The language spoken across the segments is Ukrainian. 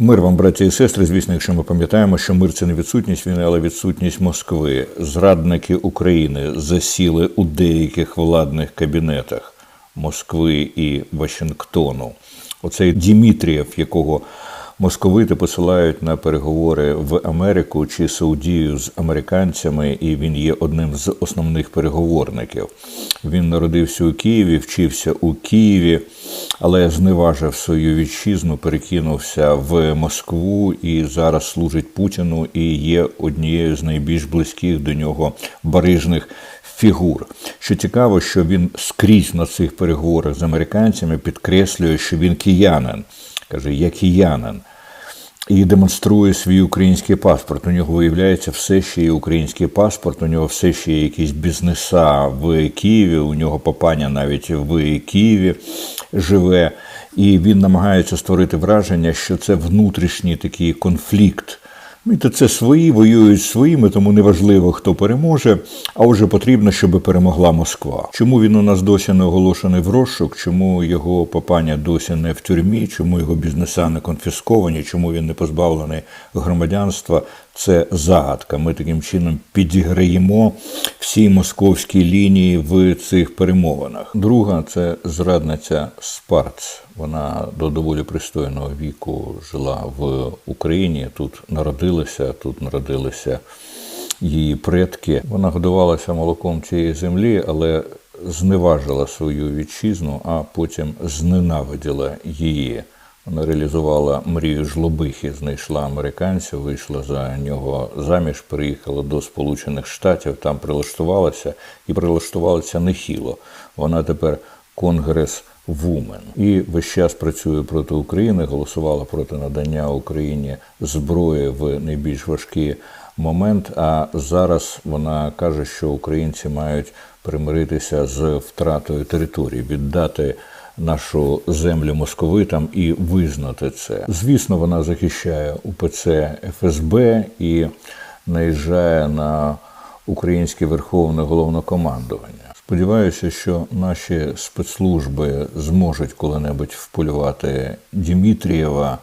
Мир вам, браті і сестри. Звісно, якщо ми пам'ятаємо, що мир це не відсутність війни, але відсутність Москви. Зрадники України засіли у деяких владних кабінетах Москви і Вашингтону. Оцей Дімітрієв, якого московити посилають на переговори в Америку чи Саудію з американцями, і він є одним з основних переговорників. Він народився у Києві, вчився у Києві, але зневажив свою вітчизну, перекинувся в Москву і зараз служить Путіну і є однією з найбільш близьких до нього барижних фігур. Що цікаво, що він скрізь на цих переговорах з американцями підкреслює, що він киянин. Каже, я киянин. І демонструє свій український паспорт. У нього виявляється все ще є український паспорт, у нього все ще є якісь бізнеса в Києві, у нього папаня навіть в Києві живе. І він намагається створити враження, що це внутрішній такий конфлікт. Знаєте, Це свої воюють своїми, тому неважливо, хто переможе. А вже потрібно, щоб перемогла Москва. Чому він у нас досі не оголошений в розшук? Чому його папаня досі не в тюрмі? Чому його бізнеса не конфісковані? Чому він не позбавлений громадянства? Це загадка. Ми таким чином підіграємо всі московські лінії в цих перемовинах. Друга це зрадниця Спарц. Вона до доволі пристойного віку жила в Україні. Тут народилася, тут народилися її предки. Вона годувалася молоком цієї землі, але зневажила свою вітчизну, а потім зненавиділа її. Вона реалізувала мрію жлобихи, знайшла американця, вийшла за нього заміж, приїхала до Сполучених Штатів, там прилаштувалася і прилаштувалася нехило. Вона тепер конгрес вумен і весь час працює проти України, голосувала проти надання Україні зброї в найбільш важкий момент. А зараз вона каже, що українці мають примиритися з втратою території, віддати нашу землю московитам і визнати це. Звісно, вона захищає УПЦ ФСБ і наїжджає на українське верховне головнокомандування. Сподіваюся, що наші спецслужби зможуть коли-небудь вполювати Дімітрієва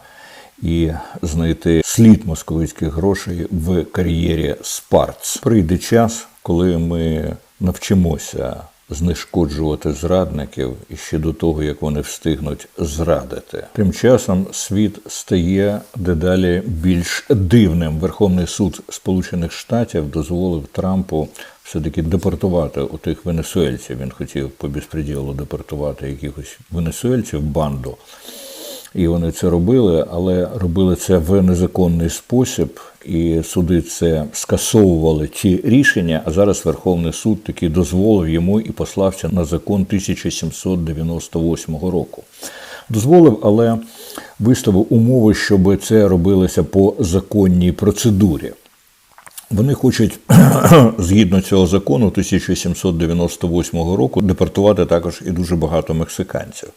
і знайти слід московицьких грошей в кар'єрі Спарц. Прийде час, коли ми навчимося знешкоджувати зрадників і ще до того, як вони встигнуть зрадити. Тим часом світ стає дедалі більш дивним. Верховний суд Сполучених Штатів дозволив Трампу все-таки депортувати у тих венесуельців. Він хотів по безпреділу депортувати якихось венесуельців банду. І вони це робили, але робили це в незаконний спосіб, і суди це скасовували ті рішення. А зараз Верховний суд таки дозволив йому і послався на закон 1798 року. Дозволив, але виставив умови, щоб це робилося по законній процедурі. Вони хочуть згідно цього закону 1798 року депортувати також і дуже багато мексиканців.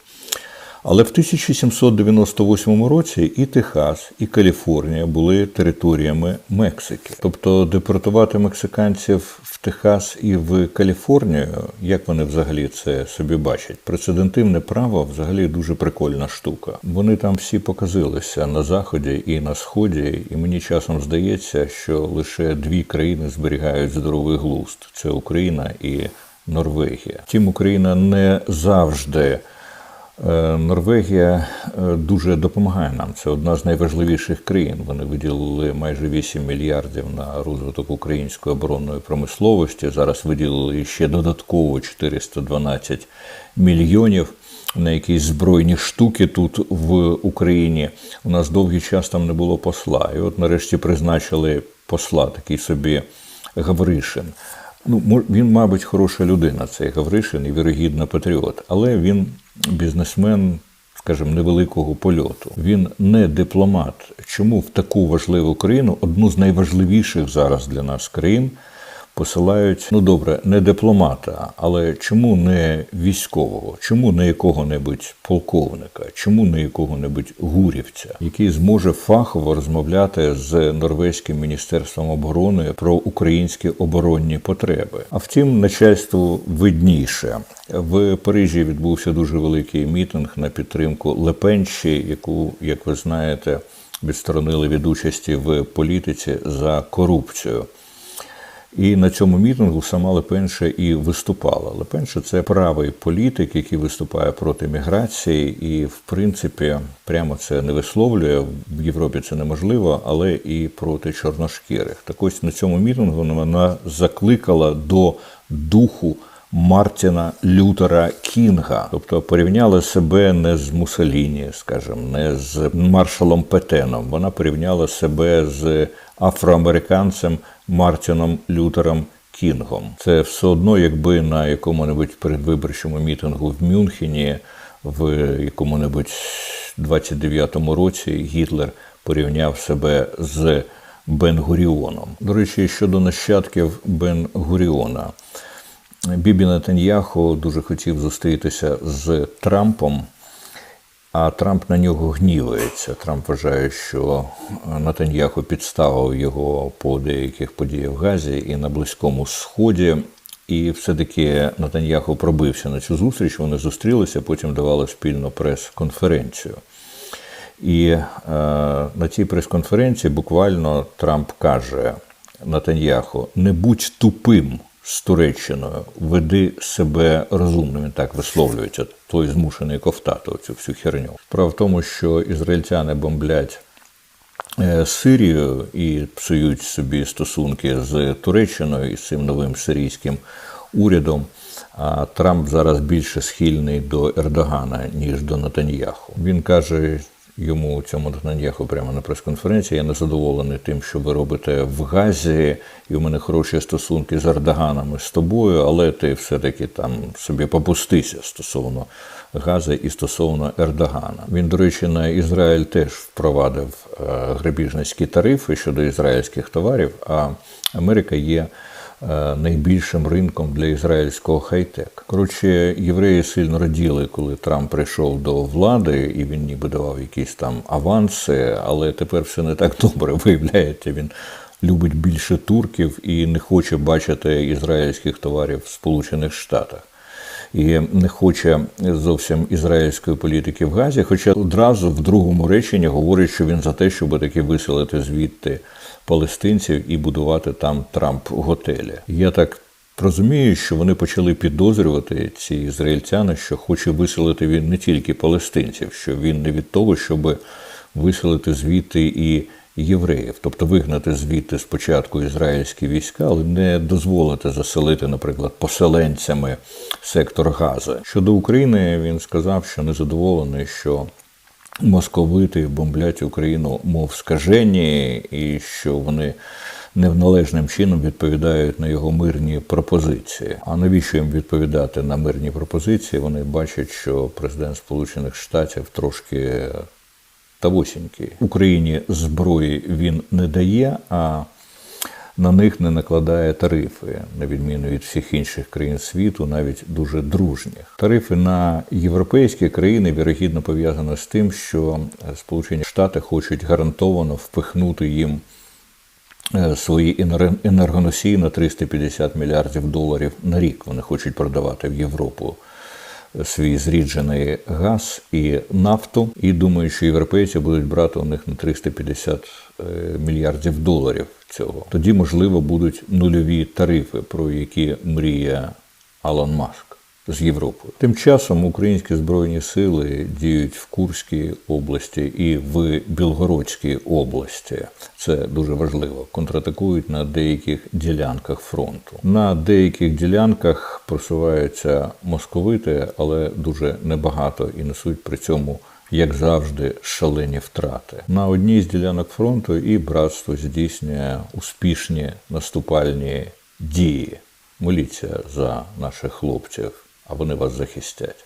Але в 1798 році і Техас, і Каліфорнія були територіями Мексики. Тобто депортувати мексиканців в Техас і в Каліфорнію, як вони взагалі це собі бачать? Прецедентивне право взагалі дуже прикольна штука. Вони там всі показилися на заході і на сході, і мені часом здається, що лише дві країни зберігають здоровий глузд: це Україна і Норвегія. Втім, Україна не завжди. Норвегія дуже допомагає нам. Це одна з найважливіших країн. Вони виділили майже 8 мільярдів на розвиток української оборонної промисловості. Зараз виділили ще додатково 412 мільйонів на якісь збройні штуки тут в Україні. У нас довгий час там не було посла. І от нарешті призначили посла, такий собі Гавришин. Ну, він, мабуть, хороша людина, цей Гавришин і вірогідно патріот, але він бізнесмен, скажімо, невеликого польоту. Він не дипломат. Чому в таку важливу країну, одну з найважливіших зараз для нас країн, посилають, ну добре, не дипломата, але чому не військового, чому не якого-небудь полковника, чому не якого-небудь гурівця, який зможе фахово розмовляти з норвезьким міністерством оборони про українські оборонні потреби? А втім, начальству видніше в Парижі відбувся дуже великий мітинг на підтримку Лепенші, яку, як ви знаєте, відсторонили від участі в політиці за корупцію. І на цьому мітингу сама Лепенша і виступала. Лепенша це правий політик, який виступає проти міграції, і в принципі прямо це не висловлює. В Європі це неможливо, але і проти чорношкірих. Так ось на цьому мітингу вона закликала до духу. Мартіна Лютера Кінга, тобто порівняла себе не з Мусоліні, скажімо, не з маршалом Петеном. Вона порівняла себе з афроамериканцем Мартіном Лютером Кінгом. Це все одно, якби на якому-небудь передвиборчому мітингу в Мюнхені в якому-небудь 29-му році Гітлер порівняв себе з Бен-Гуріоном. До речі, щодо нащадків Бен-Гуріона. Бібі Нетаньяху дуже хотів зустрітися з Трампом, а Трамп на нього гнівається. Трамп вважає, що Нетаньяху підставив його по деяких подіях в Газі і на Близькому Сході. І все-таки Нетаньяху пробився на цю зустріч. Вони зустрілися, потім давали спільну прес-конференцію. І е, на цій прес-конференції буквально Трамп каже Нетаньяху: не будь тупим з Туреччиною, веди себе розумним, він так висловлюється, той змушений ковтати цю всю херню. Справа в тому, що ізраїльтяни бомблять е, Сирію і псують собі стосунки з Туреччиною і з цим новим сирійським урядом. А Трамп зараз більше схильний до Ердогана, ніж до Натаньяху. Він каже, йому цьому Нетаньяху прямо на прес-конференції. Я не задоволений тим, що ви робите в Газі, і у мене хороші стосунки з Ердоганом з тобою, але ти все-таки там собі попустися стосовно Гази і стосовно Ердогана. Він, до речі, на Ізраїль теж впровадив е, грабіжницькі тарифи щодо ізраїльських товарів, а Америка є. Е, найбільшим ринком для ізраїльського хай-тек. Коротше, євреї сильно раділи, коли Трамп прийшов до влади, і він ніби давав якісь там аванси, але тепер все не так добре. Виявляється, він любить більше турків і не хоче бачити ізраїльських товарів в Сполучених Штатах. І не хоче зовсім ізраїльської політики в Газі, хоча одразу в другому реченні говорить, що він за те, щоб таки виселити звідти палестинців і будувати там Трамп готелі. Я так розумію, що вони почали підозрювати ці ізраїльтяни, що хоче виселити він не тільки палестинців, що він не від того, щоб виселити звідти і євреїв, тобто вигнати звідти спочатку ізраїльські війська, але не дозволити заселити, наприклад, поселенцями сектор Гази. Щодо України він сказав, що незадоволений, що московити бомблять Україну, мов скажені, і що вони неналежним чином відповідають на його мирні пропозиції. А навіщо їм відповідати на мирні пропозиції? Вони бачать, що президент Сполучених Штатів трошки тавосінький. Україні зброї він не дає. а на них не накладає тарифи, на відміну від всіх інших країн світу, навіть дуже дружніх. Тарифи на європейські країни вірогідно пов'язано з тим, що Сполучені Штати хочуть гарантовано впихнути їм е, свої енергоносії на 350 мільярдів доларів на рік. Вони хочуть продавати в Європу свій зріджений газ і нафту, і думаю, що європейці будуть брати у них на 350 е, мільярдів доларів цього. Тоді, можливо, будуть нульові тарифи, про які мріє Алан Маск з Європою. Тим часом українські збройні сили діють в Курській області і в Білгородській області. Це дуже важливо. Контратакують на деяких ділянках фронту. На деяких ділянках просуваються московити, але дуже небагато і несуть при цьому. Як завжди, шалені втрати на одній з ділянок фронту, і братство здійснює успішні наступальні дії. Моліться за наших хлопців а вони вас захистять.